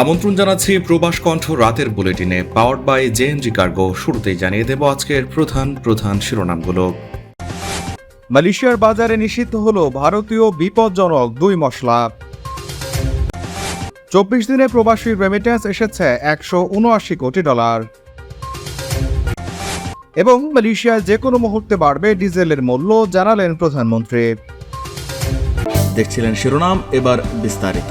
আমন্ত্রণ জানাচ্ছি প্রবাস কণ্ঠ রাতের বুলেটিনে পাওয়ার্ড বাই জেএনজি কার্গো শুরুতেই জানিয়ে দেব আজকের প্রধান প্রধান শিরোনামগুলো। মালয়েশিয়ার বাজারে নিষিদ্ধ হল ভারতীয় বিপজ্জনক দুই মশলা। চব্বিশ দিনে প্রবাসীর রেমিটেন্স এসেছে একশো উনআশি কোটি ডলার। এবং মালয়েশিয়ায় যে কোনো মুহূর্তে বাড়বে ডিজেলের মূল্য, জানালেন প্রধানমন্ত্রী। দেখছিলেন শিরোনাম, এবার বিস্তারিত।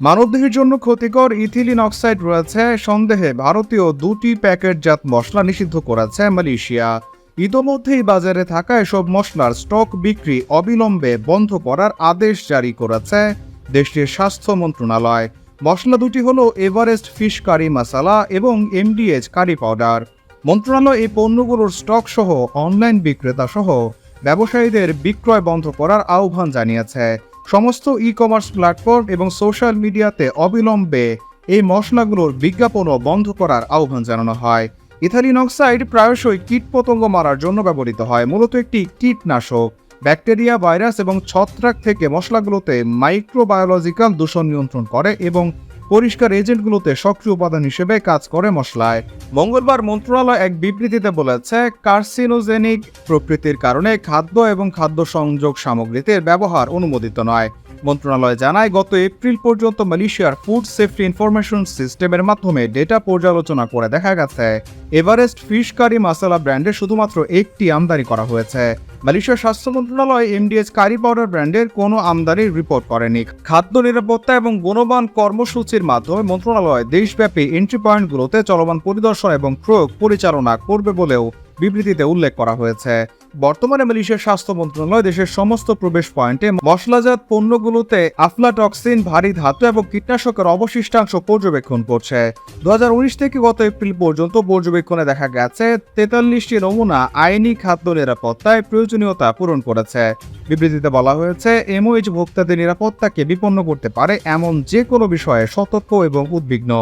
মানবদেহের জন্য ক্ষতিকর ইথিলিন অক্সাইড রয়েছে। সন্দেহে ভারতীয় দুটি প্যাকেটজাত মশলা নিষিদ্ধ করেছে মালয়েশিয়া। ইতোমধ্যেই বাজারে থাকা এসব মশলার স্টক বিক্রি অবিলম্বে বন্ধ করার আদেশ জারি করেছে দেশটির স্বাস্থ্য মন্ত্রণালয়। মশলা দুটি হল এভারেস্ট ফিশ কারি মশলা এবং এমডিএচ কারি পাউডার। মন্ত্রণালয় এই পণ্যগুলোর স্টক সহ অনলাইন বিক্রেতা সহ ব্যবসায়ীদের বিক্রয় বন্ধ করার আহ্বান জানিয়েছে। সমস্ত ই কমার্স প্ল্যাটফর্ম এবং সোশ্যাল মিডিয়াতে অবিলম্বে এই মশলাগুলোর বিজ্ঞাপনও বন্ধ করার আহ্বান জানানো হয়। ইথালিন অক্সাইড প্রায়শই কীটপতঙ্গ মারার জন্য ব্যবহৃত হয়, মূলত একটি কীটনাশক। ব্যাকটেরিয়া, ভাইরাস এবং ছত্রাক থেকে মশলাগুলোতে মাইক্রোবায়োলজিক্যাল দূষণ নিয়ন্ত্রণ করে এবং পরিষ্কার এজেন্টগুলোতে সক্রিয় উপাদান হিসেবে কাজ করে মশলায়। মঙ্গলবার মন্ত্রণালয় এক বিবৃতিতে বলেছে, কার্সিনোজেনিক প্রকৃতির কারণে খাদ্য এবং খাদ্য সংযোগ সামগ্রীতে ব্যবহার অনুমোদিত নয়। মন্ত্রণালয় জানায়, গত এপ্রিল পর্যন্ত মালয়েশিয়ার ফুড সেফটি ইনফরমেশন সিস্টেমের মাধ্যমে ডেটা পর্যালোচনা করে দেখা গেছে, এভারেস্ট ফিশ কারি মাসালা ব্র্যান্ডে শুধুমাত্র একটি আমদানি করা হয়েছে। মালয়েশিয়ার স্বাস্থ্য মন্ত্রণালয় এমডিএস কারি পাউডার ব্র্যান্ডের কোনো আমদানির রিপোর্ট করেনি। খাদ্য নিরাপত্তা এবং গুণমান কর্মসূচির মাধ্যমে মন্ত্রণালয় দেশব্যাপী এন্ট্রি পয়েন্টগুলোতে চলমান পরিদর্শন এবং প্রয়োগ পরিচালনা করবে বলেও বিবৃতিতে উল্লেখ করা হয়েছে। বর্তমানে মালয়েশিয়ার স্বাস্থ্য মন্ত্রণালয় দেশের সমস্ত প্রবেশ পয়েন্টে মশলাজাত পণ্যগুলোতে আফলাটক্সিন, ভারী ধাতু এবং কীটনাশকের অবশিষ্টাংশ পর্যবেক্ষণ করছে। দুহাজার উনিশ থেকে গত এপ্রিল পর্যন্ত পর্যবেক্ষণে দেখা গেছে, তেতাল্লিশটি নমুনা আইনি খাদ্য নিরাপত্তায় প্রয়োজনীয়তা পূরণ করেছে। বিবৃতিতে বলা হয়েছে, এমওএইচ ভোক্তাদের নিরাপত্তাকে বিপন্ন করতে পারে এমন যে কোনো বিষয়ে সতর্ক এবং উদ্বিগ্ন।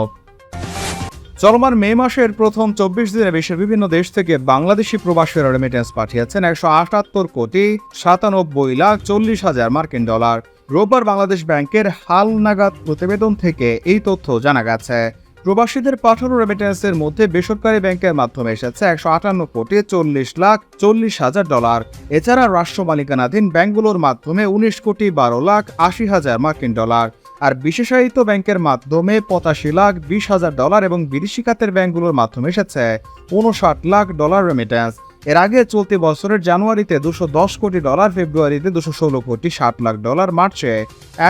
চলমান মে মাসের প্রথম চব্বিশ দিনে বিশ্বের বিভিন্ন দেশ থেকে বাংলাদেশি প্রবাসীরা রেমিটেন্স পাঠিয়েছেন একশো আটাত্তর কোটি সাতানব্বই লাখ চল্লিশ হাজার মার্কিন ডলার। রোববার বাংলাদেশ ব্যাংকের হাল নাগাদ প্রতিবেদন থেকে এই তথ্য জানা গেছে। প্রবাসীদের পাঠানো রেমিটেন্সের মধ্যে বেসরকারি ব্যাংকের মাধ্যমে এসেছে একশো আটান্ন কোটি চল্লিশ লাখ চল্লিশ হাজার ডলার। এছাড়া রাষ্ট্র মালিকানাধীন ব্যাংকগুলোর মাধ্যমে উনিশ কোটি বারো লাখ আশি হাজার মার্কিন ডলার। আর বিশেষায়িত ব্যাংকের মাধ্যমে পঁচাশি লাখ বিশ হাজার ডলার এবং বিদেশি খাতের ব্যাংকগুলোর মাধ্যমে এসেছে উনষাট লাখ ডলার রেমিটেন্স এর আগে চলতি বছরের জানুয়ারিতে দুশো দশ কোটি ডলার, ফেব্রুয়ারিতে দুশো ষোলো কোটি ষাট লাখ ডলার, মার্চে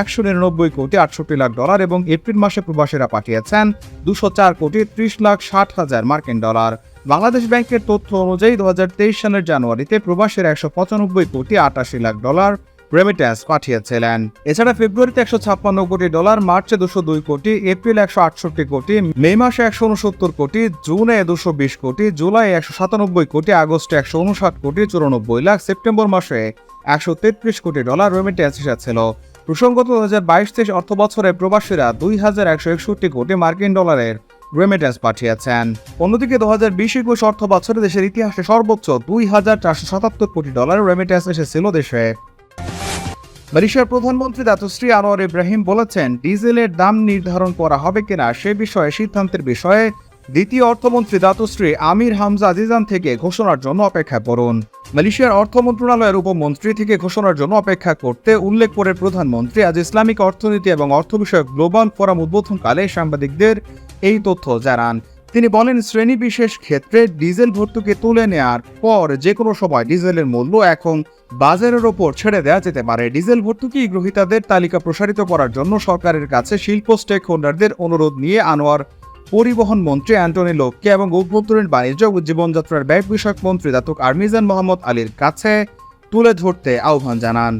একশো নিরানব্বই কোটি আটষট্টি লাখ ডলার এবং এপ্রিল মাসে প্রবাসীরা পাঠিয়েছেন দুশো চার কোটি ত্রিশ লাখ ষাট হাজার মার্কিন ডলার। বাংলাদেশ ব্যাংকের তথ্য অনুযায়ী দু হাজার তেইশ সালের জানুয়ারিতে প্রবাসীরা একশো পঁচানব্বই কোটি আটাশি লাখ ডলার রেমিটেন্স পাঠিয়েছিলেন। এছাড়া ফেব্রুয়ারিতে একশো ছাপ্পান্ন কোটি ডলার, মার্চে দুশো দুই কোটি, এপ্রিল একশো আটষট্টি কোটি, মে মাসে একশো উনসত্তর কোটি, জুনে দুশো বিশ কোটি, জুলাই একশো সাতানব্বই কোটি, আগস্টে একশো উনষাট কোটি, চুরানব্বই লাখ, সেপ্টেম্বর মাসে একশো তেত্রিশ কোটি ডলার রেমিটেন্স এসেছিল। প্রসঙ্গত দু হাজার বাইশ তেইশ অর্থ বছরে প্রবাসীরা দুই হাজার একশো একষট্টি কোটি মার্কিন ডলারের রেমিটেন্স পাঠিয়েছেন। অন্যদিকে দু হাজার বিশ একুশ অর্থ বছরে দেশের ইতিহাসে সর্বোচ্চ দুই হাজার চারশো সাতাত্তর কোটি ডলারের রেমিটেন্স এসেছিল দেশে। মালয়েশিয়ার প্রধানমন্ত্রী দাতুশ্রী আনোয়ার ইব্রাহিম বলেছেন, ডিজেলের দাম নির্ধারণ করা হবে কিনা সে বিষয়ে সিদ্ধান্তের বিষয়ে দ্বিতীয় অর্থমন্ত্রী দাতুশ্রী আমির হামজা আজিজান থেকে ঘোষণার জন্য অপেক্ষা করুন। মালয়েশিয়ার অর্থ মন্ত্রণালয়ের উপমন্ত্রী থেকে ঘোষণার জন্য অপেক্ষা করতে উল্লেখ করে প্রধানমন্ত্রী আজ ইসলামিক অর্থনীতি এবং অর্থ বিষয়ক গ্লোবাল ফোরাম উদ্বোধনকালে সাংবাদিকদের এই তথ্য জানান। তিনি বলেন শ্রেণি বিশেষ ক্ষেত্রে ডিজেল ভর্তুকি তুলে নেয়ার পর যে কোনো সময় ডিজেলের মূল্য এখন বাজারের ওপর ছেড়ে দেওয়া যেতে পারে। ডিজেল ভর্তুকি গ্রহীতাদের তালিকা প্রসারিত করার জন্য সরকারের কাছে শিল্প স্টেক হোল্ডারদের অনুরোধ নিয়ে আনোয়ার পরিবহন মন্ত্রী অ্যান্টনি লোককে এবং অভ্যন্তরীণ বাণিজ্য ও জীবনযাত্রার ব্যয় বিষয়ক মন্ত্রী দাতুক আর্মিজান মোহাম্মদ আলীর কাছে তুলে ধরতে আহ্বান জানান।